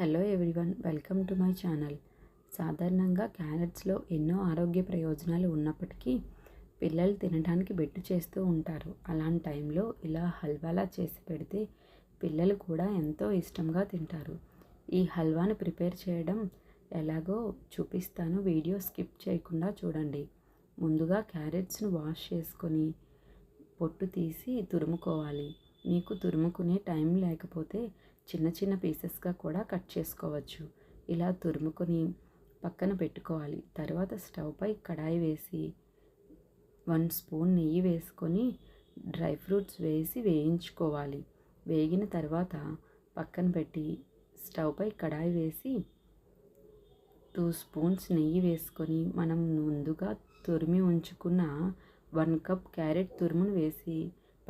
Hello everyone welcome to my channel సాధారణంగా క్యారెట్స్లో ఎన్నో ఆరోగ్య ప్రయోజనాలు ఉన్నప్పటికీ పిల్లలు తినడానికి బెట్టు చేస్తూ ఉంటారు. అలాంటి టైంలో ఇలా హల్వాలా చేసి పెడితే పిల్లలు కూడా ఎంతో ఇష్టంగా తింటారు. ఈ హల్వాను ప్రిపేర్ చేయడం ఎలాగో చూపిస్తాను. వీడియో స్కిప్ చేయకుండా చూడండి. ముందుగా క్యారెట్స్ను వాష్ చేసుకొని పొట్టు తీసి తురుముకోవాలి. మీకు తురుముకునే టైం లేకపోతే చిన్న చిన్న పీసెస్గా కూడా కట్ చేసుకోవచ్చు. ఇలా తురుముకొని పక్కన పెట్టుకోవాలి. తర్వాత స్టవ్ పై కడాయి వేసి వన్ స్పూన్ నెయ్యి వేసుకొని డ్రై ఫ్రూట్స్ వేసి వేయించుకోవాలి. వేగిన తర్వాత పక్కన పెట్టి స్టవ్ పై కడాయి వేసి టూ స్పూన్స్ నెయ్యి వేసుకొని మనం ముందుగా తురిమి ఉంచుకున్న వన్ కప్ క్యారెట్ తురుమును వేసి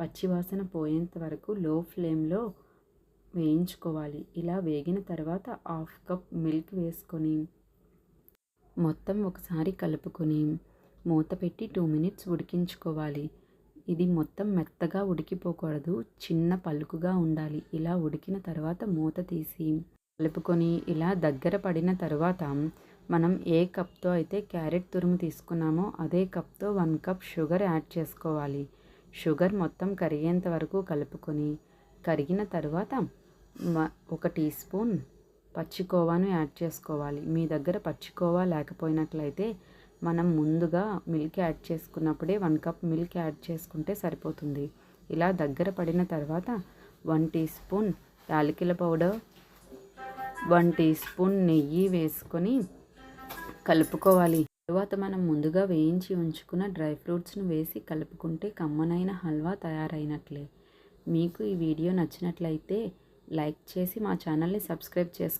పచ్చివాసన పోయేంత వరకు లో ఫ్లేమ్లో వేయించుకోవాలి. ఇలా వేగిన తర్వాత హాఫ్ కప్ మిల్క్ వేసుకొని మొత్తం ఒకసారి కలుపుకొని మూత పెట్టి టూ మినిట్స్ ఉడికించుకోవాలి. ఇది మొత్తం మెత్తగా ఉడికిపోకూడదు చిన్న పలుకుగా ఉండాలి. ఇలా ఉడికిన తర్వాత మూత తీసి కలుపుకొని ఇలా దగ్గర పడిన తర్వాత మనం ఏ కప్తో అయితే క్యారెట్ తురుము తీసుకున్నామో అదే కప్తో వన్ కప్ షుగర్ యాడ్ చేసుకోవాలి. షుగర్ మొత్తం కరిగేంత వరకు కలుపుకొని కరిగిన తర్వాత ఒక టీ స్పూన్ పచ్చికోవాను యాడ్ చేసుకోవాలి. మీ దగ్గర పచ్చికోవా లేకపోయినట్లయితే మనం ముందుగా మిల్క్ యాడ్ చేసుకున్నప్పుడే వన్ కప్ మిల్క్ యాడ్ చేసుకుంటే సరిపోతుంది. ఇలా దగ్గర పడిన తర్వాత వన్ టీ స్పూన్ యాలకుల పౌడర్ వన్ టీ స్పూన్ నెయ్యి వేసుకొని కలుపుకోవాలి. తరువాత మనం ముందుగా వేయించి ఉంచుకున్న డ్రై ఫ్రూట్స్ను వేసి కలుపుకుంటే కమ్మనైన హల్వా తయారైనట్లే. మీకు ఈ వీడియో నచ్చినట్లయితే లైక్ చేసి మా ఛానల్ని సబ్స్క్రైబ్ చేసుకో